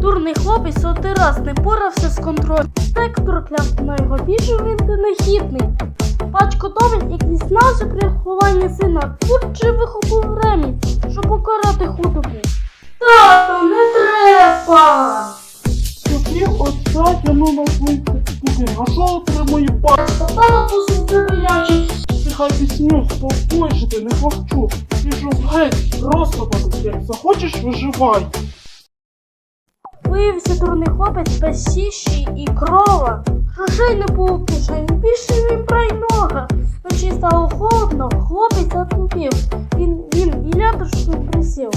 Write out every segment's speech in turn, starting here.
Дурний хлопець один раз не порався з контролем. Сектор кляв на його більше він нехідний. Батько Домін, який знав за приховання сина, тут же вихопив ремінь, щоб покарати худобу. Тато, не треба! Тобі отця тяну на свої куки, а що отримує па? Попала по зубилячі. Нехай пісню, спокойся, ти не хвачу. Пішов геть, просто так, як захочеш, виживай. Виявився дурний хлопець без сіші і крова. Грошей не було в кишені, більше він брайнога. Вночі стало холодно, хлопець затупів. Він, він і лятошку присів.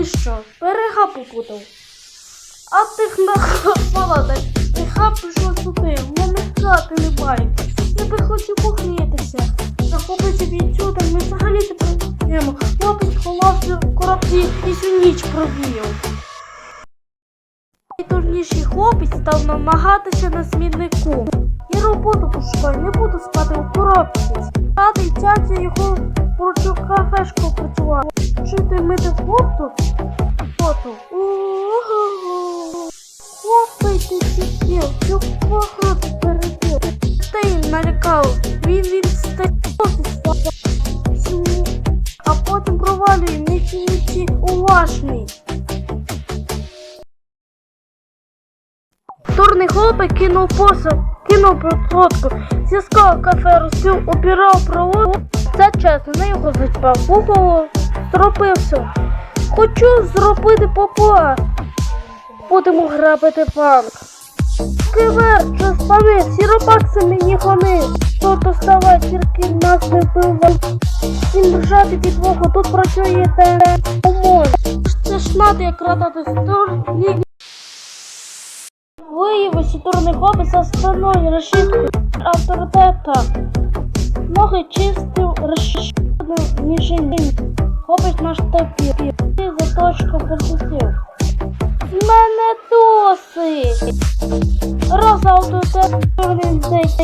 І що, берега попутав? А тих на молодець, нехай пішов сюди, в мене хати немає. Я би хотів погрітися. Та хлопець відсюди, ми взагалі прийдемо. Хлопець ховався в коробці і всю ніч пробіяв. Намагатися на смітнику. І роботу пошукаю, не буду спати у коробці. Радий тятя його поручу кафешку Хлопець кинув посад, кинув протводку, зіскав кафе, розпив, опірав провод. Це чесно, не його зачпав, вухо стропився. Хочу зробити попуа. Будемо грабити банк. Кивер, що спами, сіропак це мені гони. Що доставай, тільки нас не вбивай. Всім ржати від вуху, тут працює телефон. Це ж надо як радати стороні. Турний хлопець за спиною решіткою авторитета. Ноги чистив решітку ніж він. Хлопець наш тепір. Ти за точку посусів. Мене досить. Він десь.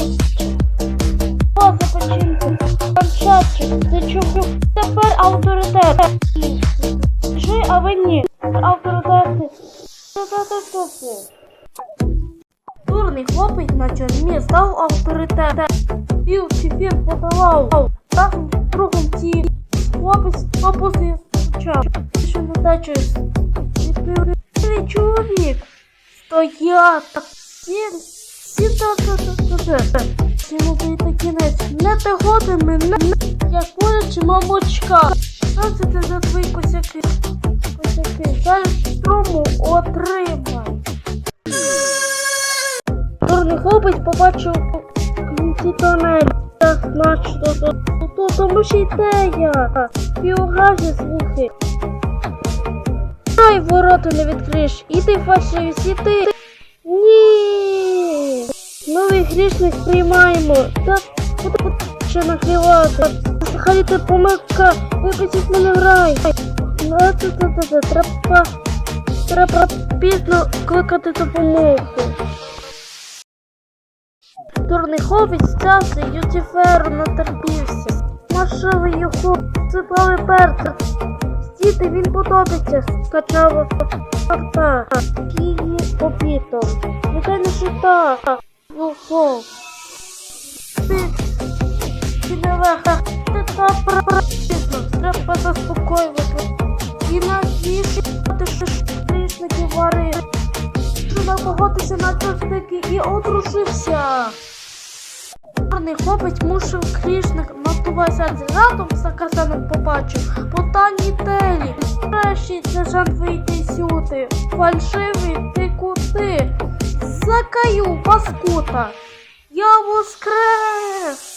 Поза починку. Камчатчик, ти чув. Тепер авторитет. Жи, а ви ні. Авторитети. Дурний хлопець на чорні став авторитетом. Пів чефір подавав. Так другом ці хлопець бабусі скучав. Що не дачу чоловік. Стоять. Сім. Сім та-та-та-та-та. Кінець. Не ти годи мене, як курячі мамочка. Що це ти за твої косяки? Косяки. Зараз строму отримай. Хлопець побачив в кінці тонель. Так значно то, то, тому що ідея. Півгазі слухи. Ай, ворота не відкриєш. Іди фальшиві сіти. Ні. Новий грішник приймаємо. Так, буде ще нагрівати. Взагалі ти помилка. Випустіть мене в рай. Ну, треба пізно кликати допомогу. Дурний хлопець взявся Юциферу натерпівся. Машили його, сипали перця. Стіти він подобиться, скачав авто. Її попітом. Нехай не шита. Вухов. Ти, ти не веха. Ти та прапрапісно. Треба заспокоювати. І навішати, що грішники вари. Що на чорстики і одружився. Гарний хлопець мушив крішник натувався з ратом за казаном побачив. По таній телі. Кращий сержант вийде сюди. Фальшивий ти куди? Закаю, паскута. Я воскрес.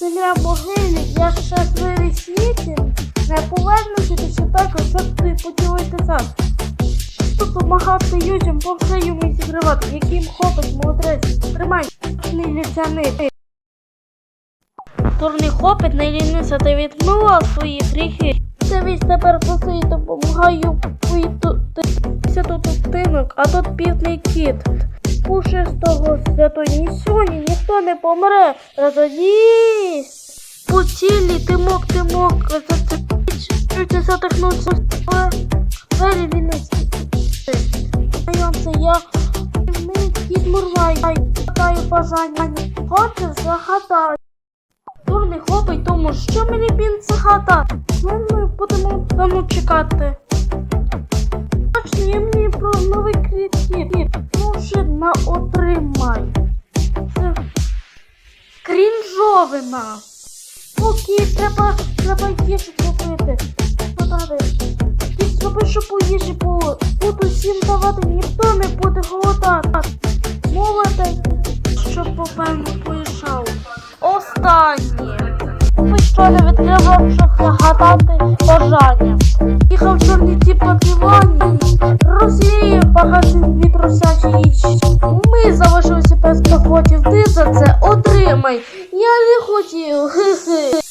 Біля могилі я щасливий світі. Тут допомагати людям, по все йому зігравати, яким хлопець молодець. Тримай, ліцяни. Турний хлопець не лінився та відмила свої гріхи. Дивись, тепер посий допомагаю вийти тут тинок, а тут бідний кіт. Пушистого святої сьогодні ніхто не помре. Разодісь. По цілі тимок, тимок, чуть задихнувся, але двері він не це я кіт Мурвай. Гадаю бажання. Хочеш загадай. Дурний хлопець, тому що мені він загадати. Ну, ми будемо тому чекати. Точно, мені про новий кріт. Може, на отримай. Це крінжовина. Окей, треба, треба їжу. Ти зроби, щоб у їжі було. Буду всім давати, ніхто не буде голодати. Молодець, щоб попевно поїжджав. Останнє. Ви що не відкривав, щоб загадати бажання. Їхав чорний тіп по розліє багато від росячої їжі. Ми залишилися без доходів, ти за це отримай. Я не хотів, хи-хи.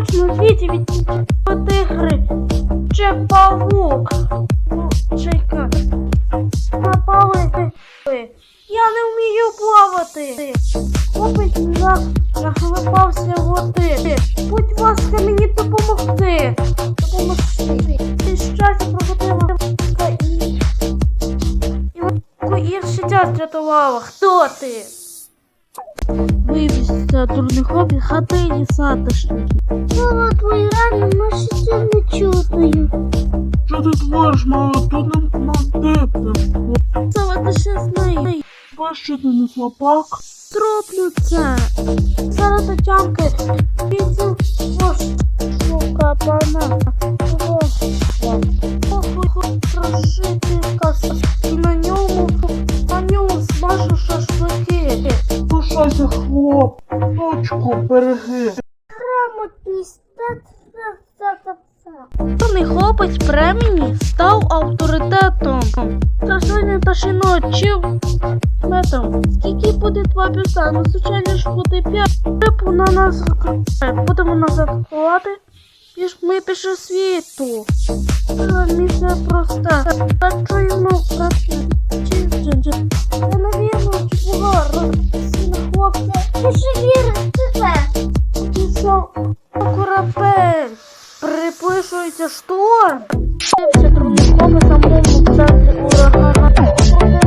У світі від тигри. Чи павук. Ну, чекай. Напали. Я не вмію плавати. Хлопець на, нахлипався води. Будь ласка, мені допомогти. Допомогти. І щастя проходила і життя зрятувала. Хто ти? Вивізся хобі, хатині сатишники. Слова твої рани, наші ще не чутою. Що ти твориш, мало? Тут нам де ти. Ти ще знає. Ти не хлопак? Троплю це. Грамотність. Чорний хлопець премії став авторитетом. Та сьогодні та ще метом. Скільки буде два плюса? Ну, звичайно ж буде п'ять. Типу на нас будемо назад ховати. Піш ми піше світу. Місія проста. Та чуємо чи Я навірно Корабель. Припишується шторм. Це трудником на самому центрі урагана.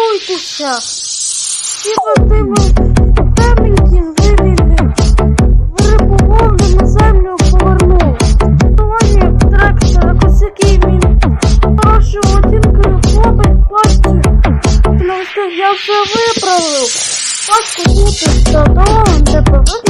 Рятуйтеся! Всі потрібно темненькі вивільни. Риболовлю на землю повернув. Тоні трактора косяків він. Хорошою оцінкою хлопець пастю. Я все виправив. Паску бути стадом, де повинен.